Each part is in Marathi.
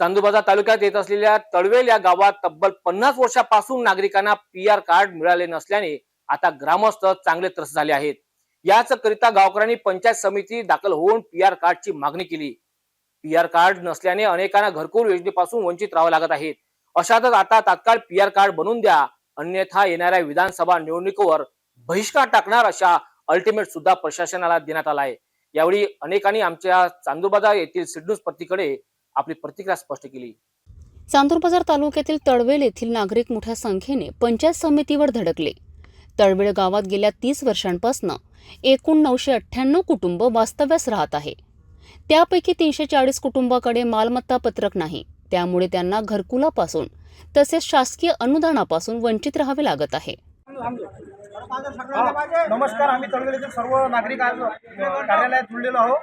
चांदूरबाजार तालुक्यात येत असलेल्या तळवेल या गावात तब्बल पन्नास वर्षापासून नागरिकांना पी आर कार्ड मिळाले नसल्याने आता ग्रामस्थ चांगले त्रस्त झाले आहेत. याच करिता गावकऱ्यांनी पंचायत समिती दाखल होऊन पी आर कार्डची मागणी केली. पी आर कार्ड नसल्याने अनेकांना घरकुल योजनेपासून वंचित राहावं लागत आहेत अशातच आता तात्काळ पी आर कार्ड बनवून द्या. अन्यथा येणाऱ्या विधानसभा निवडणुकीवर बहिष्कार टाकणार अशा अल्टिमेट सुद्धा प्रशासनाला देण्यात आला आहे यावेळी अनेकांनी आमच्या चांदूरबाजार येथील सिडनूस पत्तीकडे आपली प्रतिक्रिया स्पष्ट केली. चांदूरबाजार तालुक्यातील तळवेल येथील नागरिक मोठ्या संख्येने पंचायत समितीवर धडकले. तळवेल गावात गेल्या तीस वर्षांपासून एकूण नऊशे अठ्ठ्याण्णव कुटुंब वास्तव्यास राहत आहे. त्यापैकी तीनशे चाळीस कुटुंबाकडे मालमत्ता पत्रक नाही. त्यामुळे त्यांना घरकुलापासून तसेच शासकीय अनुदानापासून वंचित राहावे लागत आहे. हा, नमस्कार. आम्ही तळवेलीतील सर्व नागरिक आज कार्यालयात जुळलेलो आहोत.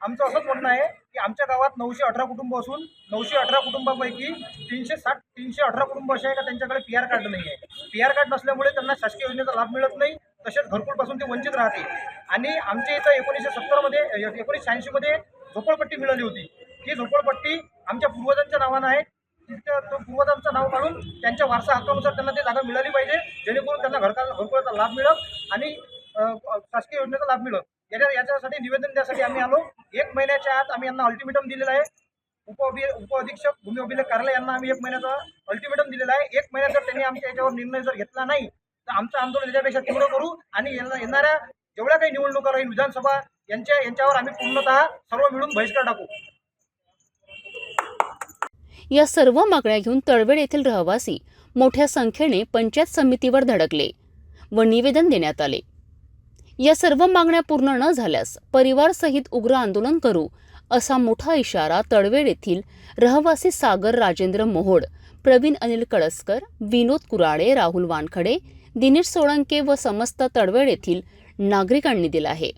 आमचं असंच म्हणणं आहे की आमच्या गावात नऊशे अठरा कुटुंब असून नऊशे अठरा कुटुंबापैकी तीनशे साठ तीनशे अठरा कुटुंब असे आहे का त्यांच्याकडे पी आर कार्ड नाही आहे. पी आर कार्ड नसल्यामुळे त्यांना शासकीय योजनेचा लाभ मिळत नाही तसेच घरकुलपासून ते वंचित राहते आणि आमच्या इथं एकोणीसशे सत्तरमध्ये एकोणीसशे शहाऐंशीमध्ये झोपडपट्टी मिळाली होती. ही झोपडपट्टी आमच्या पूर्वजांच्या नावानं आहे. तिथं तो पूर्वजांचं नाव काढून त्यांच्या वारसा हक्कानुसार त्यांना ती जागा मिळाली पाहिजे जेणेकरून त्यांना घरका घरकुलाचा लाभ मिळत आणि शासकीय योजनेचा लाभ मिळत याच्या याच्यासाठी निवेदन द्यासाठी आम्ही आलो. एक महिन्याच्या आत आम्ही यांना अल्टिमेटम दिलेला आहे. उप उप अधीक्षक भूमी अभिलेख कार्यालय यांना आम्ही एक महिन्याचा अल्टिमेटम दिलेला आहे. एक महिन्यात जर त्यांनी आमच्या याच्यावर निर्णय जर घेतला नाही तर आमचं आंदोलन याच्यापेक्षा तीव्र करू आणि येणाऱ्या जेवढ्या काही निवडणुका राहील विधानसभा यांच्या यांच्यावर आम्ही पूर्णतः सर्व मिळून बहिष्कार टाकू. या सर्व मागण्या घेऊन तळवेड येथील रहिवासी मोठ्या संख्येने पंचायत समितीवर धडकले व निवेदन देण्यात आले. या सर्व मागण्या पूर्ण न झाल्यास परिवारसहित उग्र आंदोलन करू असा मोठा इशारा तळवेड येथील रहिवासी सागर राजेंद्र मोहोड प्रवीण अनिल कळसकर विनोद कुराडे राहुल वानखडे दिनेश सोळंके व समस्त तळवेड येथील नागरिकांनी दिला आहे.